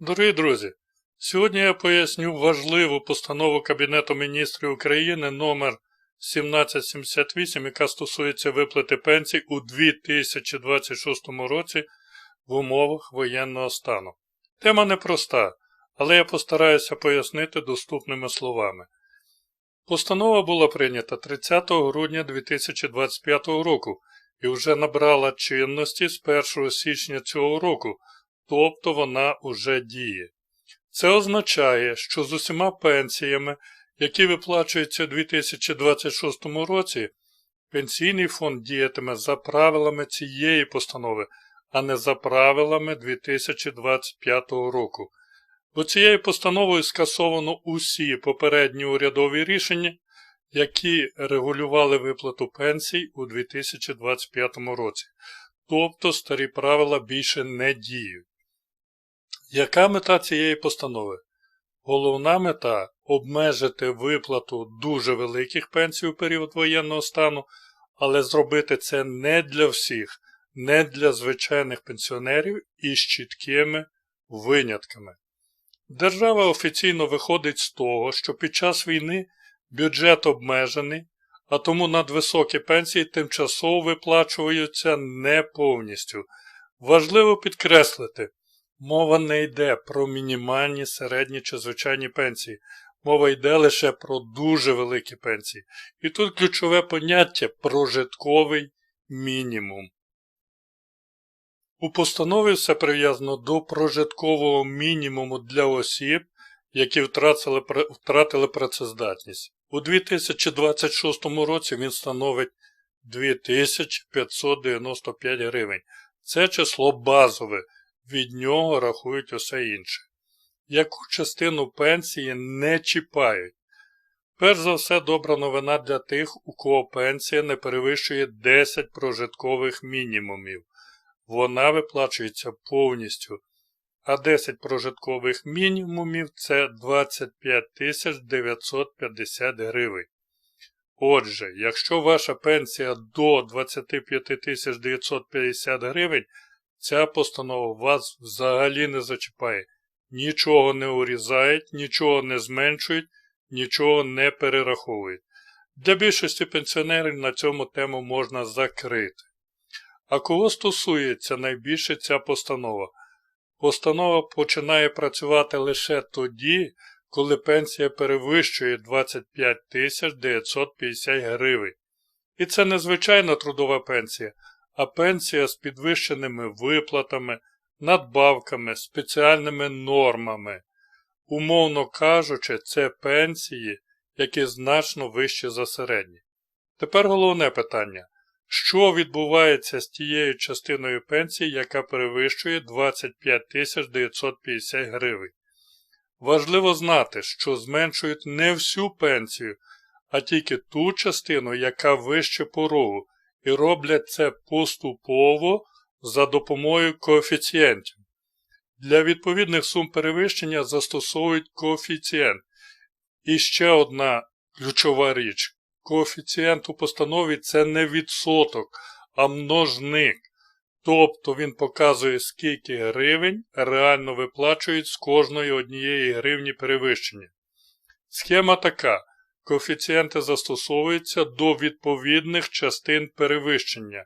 Дорогі друзі, сьогодні я поясню важливу постанову Кабінету міністрів України номер 1778, яка стосується виплати пенсій у 2026 році в умовах воєнного стану. Тема непроста, але я постараюся пояснити доступними словами. Постанова була прийнята 30 грудня 2025 року і вже набрала чинності з 1 січня цього року, тобто вона уже діє. Це означає, що з усіма пенсіями, які виплачуються у 2026 році, пенсійний фонд діятиме за правилами цієї постанови, а не за правилами 2025 року. Бо цією постановою скасовано усі попередні урядові рішення, які регулювали виплату пенсій у 2025 році. Тобто старі правила більше не діють. Яка мета цієї постанови? Головна мета обмежити виплату дуже великих пенсій у період воєнного стану, але зробити це не для всіх, не для звичайних пенсіонерів і з чіткими винятками. Держава офіційно виходить з того, що під час війни бюджет обмежений, а тому надвисокі пенсії тимчасово виплачуються не повністю. Важливо підкреслити, мова не йде про мінімальні, середні чи звичайні пенсії, мова йде лише про дуже великі пенсії. І тут ключове поняття прожитковий мінімум. У постанові все прив'язано до прожиткового мінімуму для осіб, які втратили, втратили працездатність. У 2026 році він становить 2595 гривень. Це число базове, від нього рахують усе інше. Яку частину пенсії не чіпають? Перш за все, добра новина для тих, у кого пенсія не перевищує 10 прожиткових мінімумів. Вона виплачується повністю а 10 прожиткових мінімумів це 25 950 гривень. Отже, якщо ваша пенсія до 25 950 гривень, ця постанова вас взагалі не зачіпає. Нічого не урізають, нічого не зменшують, нічого не перераховують. Для більшості пенсіонерів на цьому тему можна закрити. А кого стосується найбільше ця постанова? Постанова починає працювати лише тоді, коли пенсія перевищує 25 950 гривень. І це не звичайна трудова пенсія, а пенсія з підвищеними виплатами, надбавками, спеціальними нормами. Умовно кажучи, це пенсії, які значно вищі за середні. Тепер головне питання. Що відбувається з тією частиною пенсії, яка перевищує 25 950 гривень? Важливо знати, що зменшують не всю пенсію, а тільки ту частину, яка вище порогу, і роблять це поступово за допомогою коефіцієнтів. Для відповідних сум перевищення застосовують коефіцієнт. І ще одна ключова річ. Коефіцієнт у постанові це не відсоток, а множник. Тобто він показує, скільки гривень реально виплачують з кожної однієї гривні перевищення. Схема така. Коефіцієнти застосовуються до відповідних частин перевищення.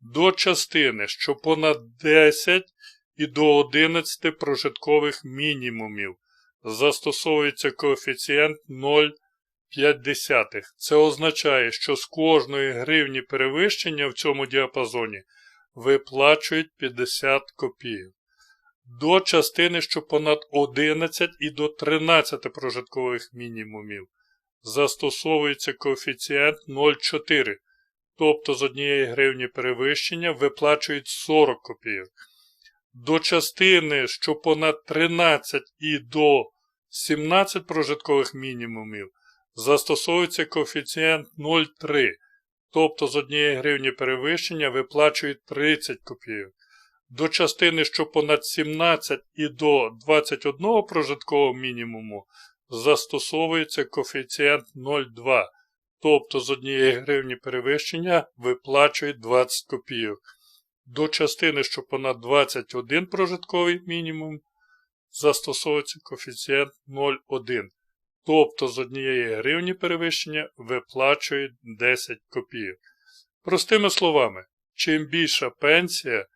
До частини, що понад 10 і до 11 прожиткових мінімумів. Застосовується коефіцієнт 0,5. Це означає, що з кожної гривні перевищення в цьому діапазоні виплачують 50 копійок. До частини, що понад 11 і до 13 прожиткових мінімумів. Застосовується коефіцієнт 0,4. Тобто з однієї гривні перевищення виплачують 40 копійок. До частини, що понад 13 і до 17 прожиткових мінімумів застосовується коефіцієнт 0,3, тобто з однієї гривні перевищення виплачують 30 копійок. До частини, що понад 17 і до 21 прожиткового мінімуму застосовується коефіцієнт 0,2, тобто з однієї гривні перевищення виплачують 20 копійок. До частини, що понад 21 прожитковий мінімум, застосовується коефіцієнт 0,1. Тобто з однієї гривні перевищення виплачують 10 копійок. Простими словами, чим більша пенсія,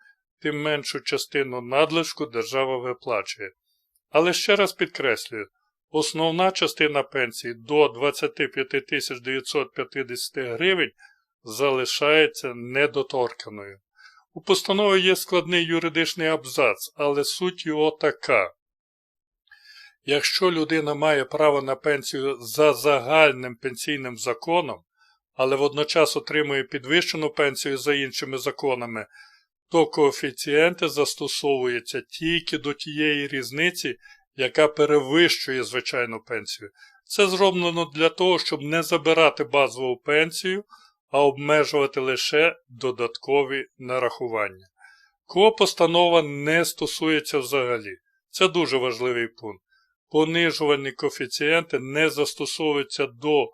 тим меншу частину надлишку держава виплачує. Але ще раз підкреслюю, основна частина пенсії до 25 950 гривень залишається недоторканою. У постанові є складний юридичний абзац, але суть його така. Якщо людина має право на пенсію за загальним пенсійним законом, але водночас отримує підвищену пенсію за іншими законами, то коефіцієнти застосовуються тільки до тієї різниці, яка перевищує звичайну пенсію. Це зроблено для того, щоб не забирати базову пенсію, а обмежувати лише додаткові нарахування. Кого постанова не стосується взагалі. Це дуже важливий пункт. Понижувальні коефіцієнти не застосовуються до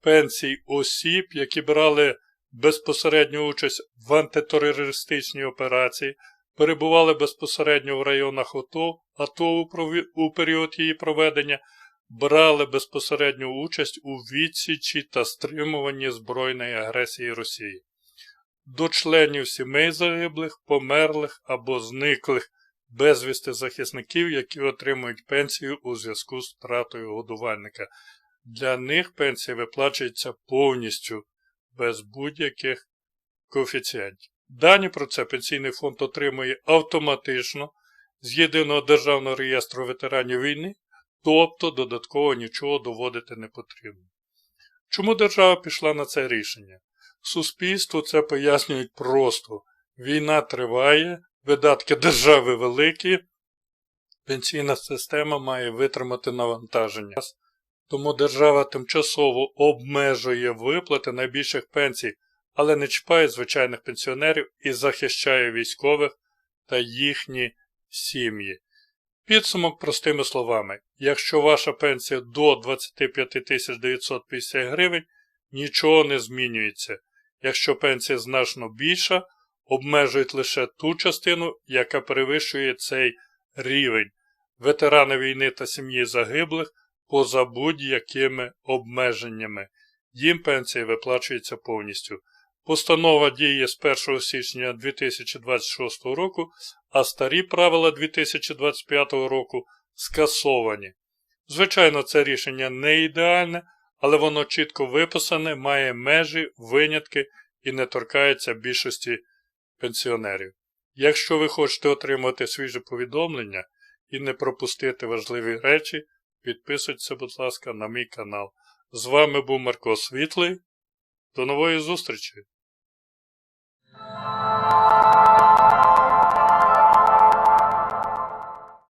пенсій осіб, які брали безпосередню участь в антитерористичній операції, перебували безпосередньо в районах АТО, АТО у період її проведення, брали безпосередню участь у відсічі та стримуванні збройної агресії Росії. До членів сімей загиблих, померлих або зниклих безвісти захисників, які отримують пенсію у зв'язку з втратою годувальника. Для них пенсія виплачується повністю без будь-яких коефіцієнтів. Дані про це пенсійний фонд отримує автоматично з єдиного державного реєстру ветеранів війни, тобто додатково нічого доводити не потрібно. Чому держава пішла на це рішення? Суспільству це пояснюють просто: війна триває, видатки держави великі, пенсійна система має витримати навантаження. Тому держава тимчасово обмежує виплати найбільших пенсій, але не чіпає звичайних пенсіонерів і захищає військових та їхні сім'ї. Підсумок простими словами: якщо ваша пенсія до 25 950 гривень, нічого не змінюється. Якщо пенсія значно більша, обмежують лише ту частину, яка перевищує цей рівень. Ветерани війни та сім'ї загиблих поза будь-якими обмеженнями. Їм пенсія виплачується повністю. Постанова діє з 1 січня 2026 року, а старі правила 2025 року скасовані. Звичайно, це рішення не ідеальне, але воно чітко виписане, має межі, винятки і не торкається більшості пенсіонерів. Якщо ви хочете отримати свіже повідомлення і не пропустити важливі речі, підписуйтесь, будь ласка, на мій канал. З вами був Марко Світлий. До нової зустрічі!